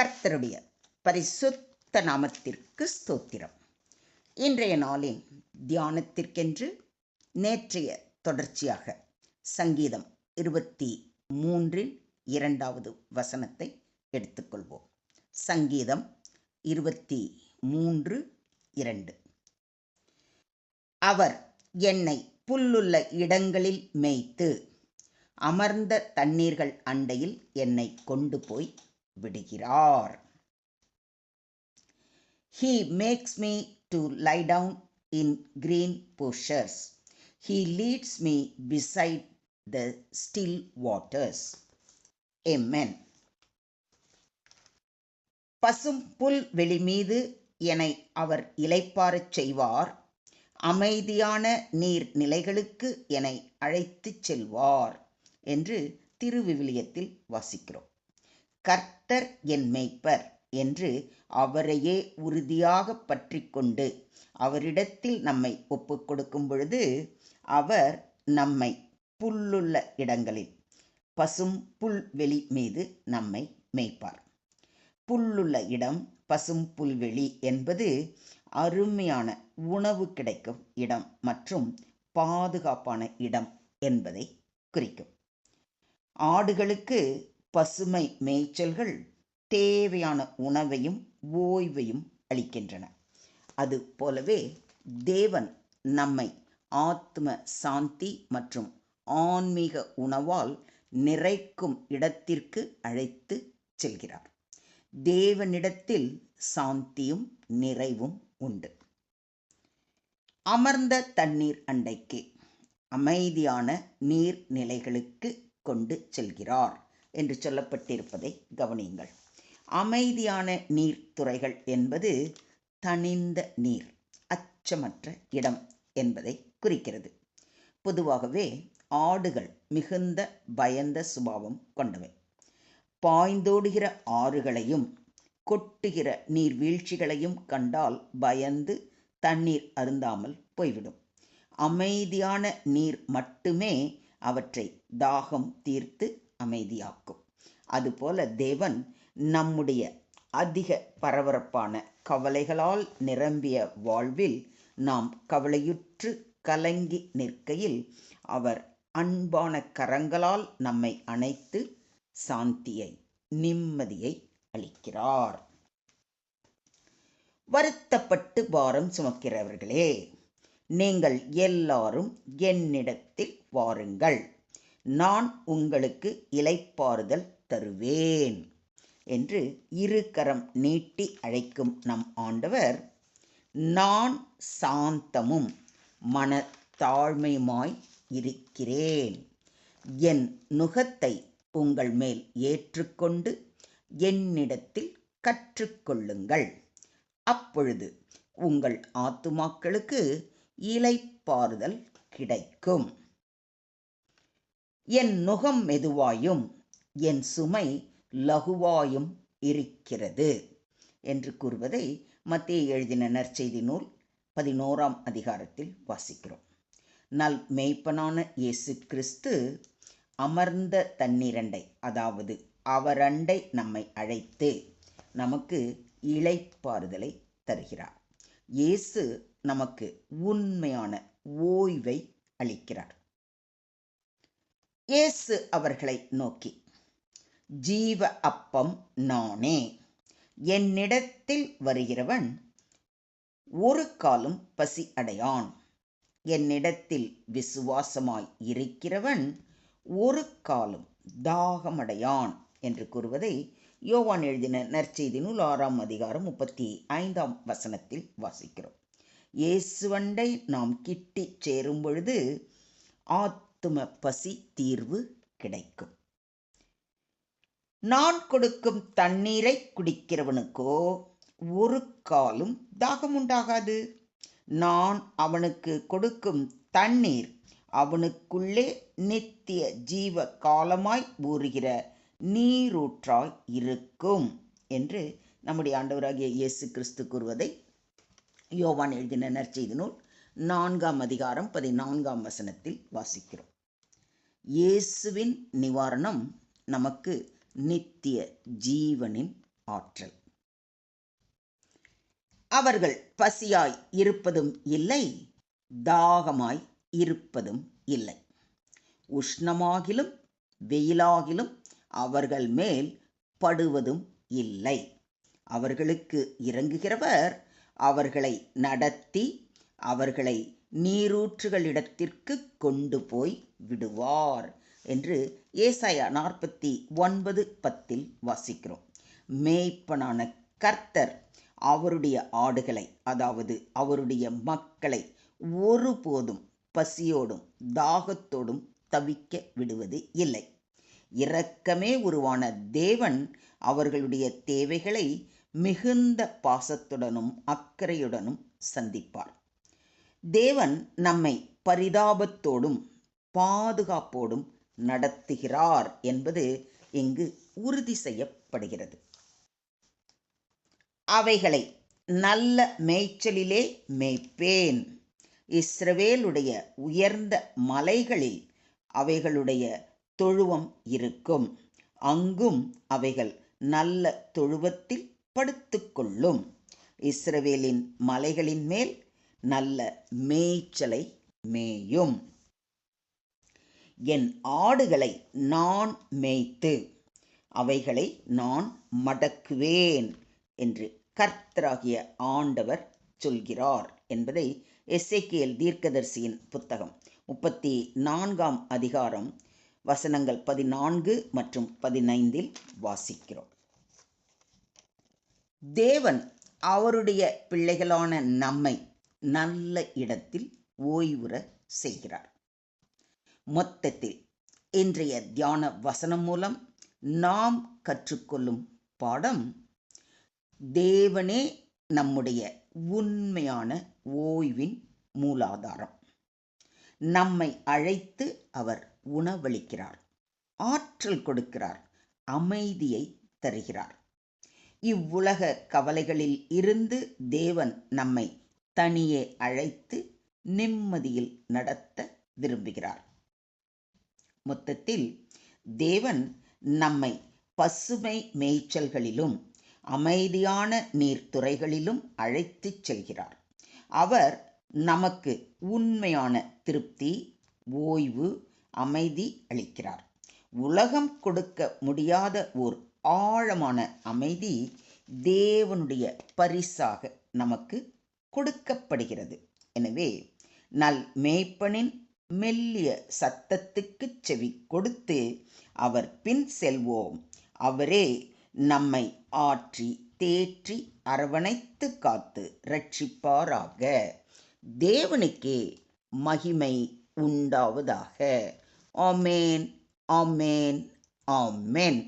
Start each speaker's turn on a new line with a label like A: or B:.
A: கர்த்தருடைய பரிசுத்த நாமத்திற்கு ஸ்தோத்திரம். இன்றைய நாளின் தியானத்திற்கென்று நேற்றைய தொடர்ச்சியாக சங்கீதம் இருபத்தி மூன்றில் இரண்டாவது வசனத்தை எடுத்துக்கொள்வோம். சங்கீதம் இருபத்தி மூன்று இரண்டு. அவர் என்னை புல்லுள்ள இடங்களில் மேய்த்து அமர்ந்த தண்ணீர்கள் அண்டையில் என்னை கொண்டு போய் விடுகிறார். He makes me to lie down in green pastures. He leads me beside the still waters MN பசும் புல் வெளி மீது என்னை அவர் இலைப்பாரச் செய்வார். அமைதியான நீர் நிலைகளுக்கு என்னை அழைத்துச் செல்வார் என்று திருவிவிலியத்தில் வாசிக்கிறோம். கர்த்தர் என் மேய்ப்பர் என்று அவரையே உறுதியாக பற்றி கொண்டு அவரிடத்தில் நம்மை ஒப்புக் கொடுக்கும் பொழுது அவர் நம்மை புல்லுள்ள இடங்களில் பசும் புல்வெளி மீது நம்மை மேய்ப்பார். புல்லுள்ள இடம் பசும் புல்வெளி என்பது அருமையான உணவு கிடைக்கும் இடம் மற்றும் பாதுகாப்பான இடம் என்பதை குறிக்கும். ஆடுகளுக்கு பசுமை மேய்ச்சல்கள் தேவையான உணவையும் ஓய்வையும் அளிக்கின்றன. அது போலவே தேவன் நம்மை ஆத்ம சாந்தி மற்றும் ஆன்மீக உணவால் நிறைக்கும் இடத்திற்கு அழைத்து செல்கிறார். தேவனிடத்தில் சாந்தியும் நிறைவும் உண்டு. அமர்ந்த தண்ணீர் அண்டைக்கு அமைதியான நீர்நிலைகளுக்கு கொண்டு செல்கிறார். என்று சொல்லப்பட்டிருப்பதை கவனியுங்கள். அமைதியான நீர்த்துறைகள் என்பது தனிந்த நீர் அச்சமற்ற இடம் என்பதை குறிக்கிறது. பொதுவாகவே ஆடுகள் மிகுந்த பயந்த சுபாவம் கொண்டவை. பாய்ந்தோடுகிற ஆறுகளையும் கொட்டுகிற நீர்வீழ்ச்சிகளையும் கண்டால் பயந்து தண்ணீர் அருந்தாமல் போய்விடும். அமைதியான நீர் மட்டுமே அவற்றை தாகம் தீர்த்து அமைதியாக்கும். அதுபோல தேவன் நம்முடைய அதிக பரபரப்பான கவலைகளால் நிரம்பிய வாழ்வில் நாம் கவலையுற்று கலங்கி நிற்கையில் அவர் அன்பான கரங்களால் நம்மை அணைத்து சாந்தியை நிம்மதியை அளிக்கிறார். வருத்தப்பட்டு பாரம் சுமக்கிறவர்களே நீங்கள் எல்லாரும் என்னிடத்தில் வாருங்கள். நான் உங்களுக்கு இலைப்பாறுதல் தருவேன் என்று இரு கரம் நீட்டி அழைக்கும் நம் ஆண்டவர். நான் சாந்தமும் மன தாழ்மையுமாய் இருக்கிறேன். என் நுகத்தை உங்கள் மேல் ஏற்றுக்கொண்டு என்னிடத்தில் கற்றுக்கொள்ளுங்கள். அப்பொழுது உங்கள் ஆத்துமாக்களுக்கு இலைப்பாறுதல் கிடைக்கும். என் நுகம் மெதுவாயும் என் சுமை லகுவாயும் இருக்கிறது என்று கூறுவதை மத்திய எழுதின நற்செய்தி நூல் பதினோராம் அதிகாரத்தில் வாசிக்கிறோம். நல் மெய்ப்பனான இயேசு கிறிஸ்து அமர்ந்த தன்னிரண்டை அதாவது அவரண்டை நம்மை அழைத்து நமக்கு இளைப்பாறுதலை தருகிறார். இயேசு நமக்கு உண்மையான ஓய்வை அளிக்கிறார். இயேசு அவர்களை நோக்கி ஜீவ அப்பம் நானே. என்னிடத்தில் வருகிறவன் ஒரு காலும் பசி அடையான். என்னிடத்தில் விசுவாசமாய் இருக்கிறவன் ஒரு காலும் தாகமடையான் என்று கூறுவதை யோவான் எழுதின நற்செய்தி நூல் ஆறாம் அதிகாரம் முப்பத்தி ஐந்தாம் வசனத்தில் வாசிக்கிறோம். இயேசுவண்டை நாம் கிட்டி சேரும் பொழுது ஆத்தும பசி தீர்வு கிடைக்கும். நான் கொடுக்கும் தண்ணீரை குடிக்கிறவனுக்கோ ஒரு காலும் தாகம் உண்டாகாது நான் அவனுக்கு கொடுக்கும் தண்ணீர் அவனுக்குள்ளே நித்திய ஜீவ காலமாய் ஊறுகிற நீரூற்றாய் இருக்கும் என்று நம்முடைய ஆண்டவராகிய இயேசு கிறிஸ்து கூறுவதை யோவான் எழுதின நற்செய்தி நூல் நான்காம் அதிகாரம் பதினான்காம் வசனத்தில் வாசிக்கிறோம். இயேசுவின் நிவாரணம் நமக்கு நித்திய ஜீவனின் ஆற்றல். அவர்கள் பசியாய் இருப்பதும் இல்லை தாகமாய் இருப்பதும் இல்லை. உஷ்ணமாகிலும் வெயிலாகிலும் அவர்கள் மேல் படுவதும் இல்லை. அவர்களுக்கு இறங்குகிறவர் அவர்களை நடத்தி அவர்களை நீரூற்றுகளிடத்திற்கு கொண்டு போய் விடுவார் என்று ஏசாயா நாற்பத்தி ஒன்பது பத்தில் வாசிக்கிறோம். மேய்ப்பனான கர்த்தர் அவருடைய ஆடுகளை அதாவது அவருடைய மக்களை ஒருபோதும் பசியோடும் தாகத்தோடும் தவிக்க விடுவது இல்லை. இரக்கமே உருவான தேவன் அவர்களுடைய தேவைகளை மிகுந்த பாசத்துடனும் அக்கறையுடனும் சந்திப்பார். தேவன் நம்மை பரிதாபத்தோடும் பாதுகாப்போடும் நடத்துகிறார் என்பது இங்கு உறுதி செய்யப்படுகிறது. அவைகளை நல்ல மேய்ச்சலிலே மேய்ப்பேன். இஸ்ரவேலுடைய உயர்ந்த மலைகளில் அவைகளுடைய தொழுவம் இருக்கும். அங்கும் அவைகள் நல்ல தொழுவத்தில் படுத்துக்கொள்ளும். இஸ்ரவேலின் மலைகளின் மேல் நல்ல மேய்ச்சலை மேயும். என் ஆடுகளை நான் மேய்த்து அவைகளை நான் மடக்குவேன் என்று கர்த்தராகிய ஆண்டவர் சொல்கிறார் என்பதை எஸ்ஏகேல் தீர்க்கதரிசியின் புத்தகம். முப்பத்தி நான்காம் அதிகாரம் வசனங்கள் பதினான்கு மற்றும் பதினைந்தில் வாசிக்கிறோம். தேவன் அவருடைய பிள்ளைகளான நம்மை நல்ல இடத்தில் ஓய்வுற செய்கிறார். மொத்தத்தில் இன்றைய தியான வசனம் மூலம் நாம் கற்றுக்கொள்ளும் பாடம் தேவனே நம்முடைய உண்மையான ஓய்வின் மூலாதாரம். நம்மை அழைத்து அவர் உணவளிக்கிறார் ஆற்றல் கொடுக்கிறார் அமைதியை தருகிறார். இவ்வுலக கவலைகளில் இருந்து தேவன் நம்மை தனியே அழைத்து நிம்மதியில் நடத்த விரும்புகிறார். மொத்தத்தில் தேவன் நம்மை பசுமை மேய்ச்சல்களிலும் அமைதியான நீர்த்துறைகளிலும் அழைத்துச் செல்கிறார். அவர் நமக்கு உண்மையான திருப்தி ஓய்வு அமைதி அளிக்கிறார். உலகம் கொடுக்க முடியாத ஓர் ஆழமான அமைதி தேவனுடைய பரிசாக நமக்கு கொடுக்கப்படுகிறது. எனவே நல் மேய்ப்பனின் மெல்லிய சத்தத்துக்கு செவி கொடுத்து அவர் பின் செல்வோம். அவரே நம்மை ஆற்றி தேற்றி அரவணைத்து காத்து ரட்சிப்பாராக தேவனுக்கே மகிமை உண்டாவதாக. ஆமேன் ஆமேன் ஆமேன்.